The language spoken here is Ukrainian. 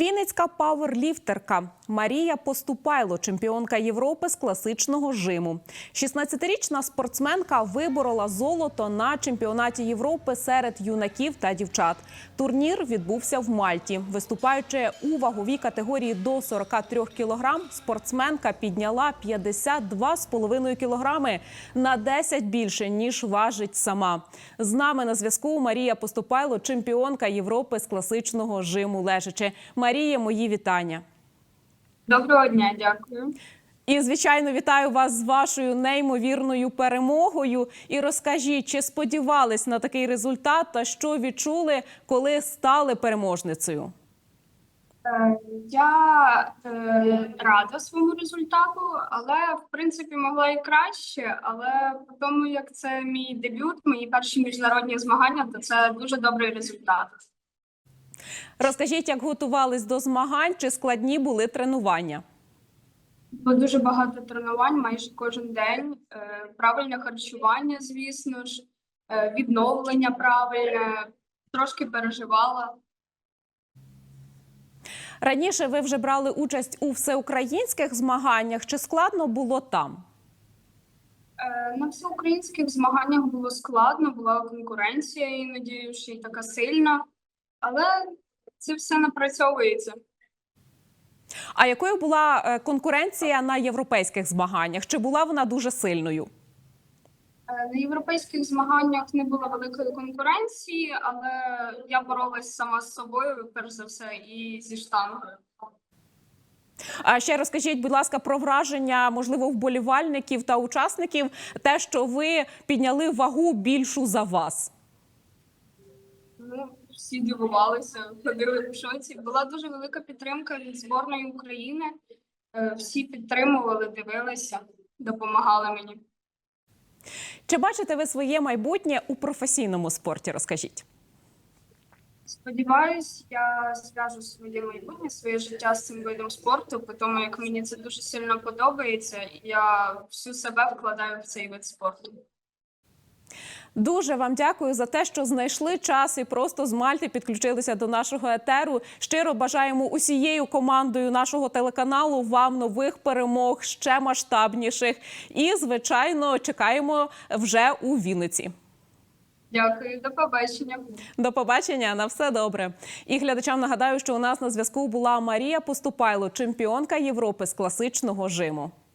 Вінницька паверліфтерка Марія Поступайло, чемпіонка Європи з класичного жиму. 16-річна спортсменка виборола золото на чемпіонаті Європи серед юнаків та дівчат. Турнір відбувся в Мальті. Виступаючи у ваговій категорії до 43 кілограм, спортсменка підняла 52,5 кілограми на 10 більше ніж важить сама. З нами на зв'язку Марія Поступайло, чемпіонка Європи з класичного жиму лежачи. Марія, мої вітання. Доброго дня, дякую. І звичайно вітаю вас з вашою неймовірною перемогою. І розкажіть, чи сподівались на такий результат, та що відчули, коли стали переможницею? Е, Я е, рада своєму результату, але в принципі могла і краще. Але по тому, як це мій дебют, мої перші міжнародні змагання, то це дуже добрий результат. Розкажіть, як готувались до змагань, чи складні були тренування? Було дуже багато тренувань майже кожен день. Е, Правильне харчування, звісно ж, е, відновлення правильне, трошки переживала. Раніше ви вже брали участь у всеукраїнських змаганнях. Чи складно було там? Е, На всеукраїнських змаганнях було складно, була конкуренція іноді ще й така сильна, але це все напрацьовується. А якою була е, конкуренція на європейських змаганнях? Чи була вона дуже сильною? Е, На європейських змаганнях не було великої конкуренції, але я боролась сама з собою, перш за все, і зі штангою. А ще розкажіть, будь ласка, про враження, можливо, вболівальників та учасників, те, що ви підняли вагу більшу за вас. Ну, всі дивувалися, ходили в шоці. Була дуже велика підтримка від зборної України. Е, Всі підтримували, дивилися, допомагали мені. Чи бачите ви своє майбутнє у професійному спорті? Розкажіть. Сподіваюсь, я зв'яжу своє майбутнє, своє життя з цим видом спорту, по тому як мені це дуже сильно подобається, я всю себе вкладаю в цей вид спорту. Дуже вам дякую за те, що знайшли час і просто з Мальти підключилися до нашого етеру. Щиро бажаємо усією командою нашого телеканалу вам нових перемог, ще масштабніших. І, звичайно, чекаємо вже у Вінниці. Дякую, до побачення. До побачення на все добре. І глядачам нагадаю, що у нас на зв'язку була Марія Поступайло, чемпіонка Європи з класичного жиму.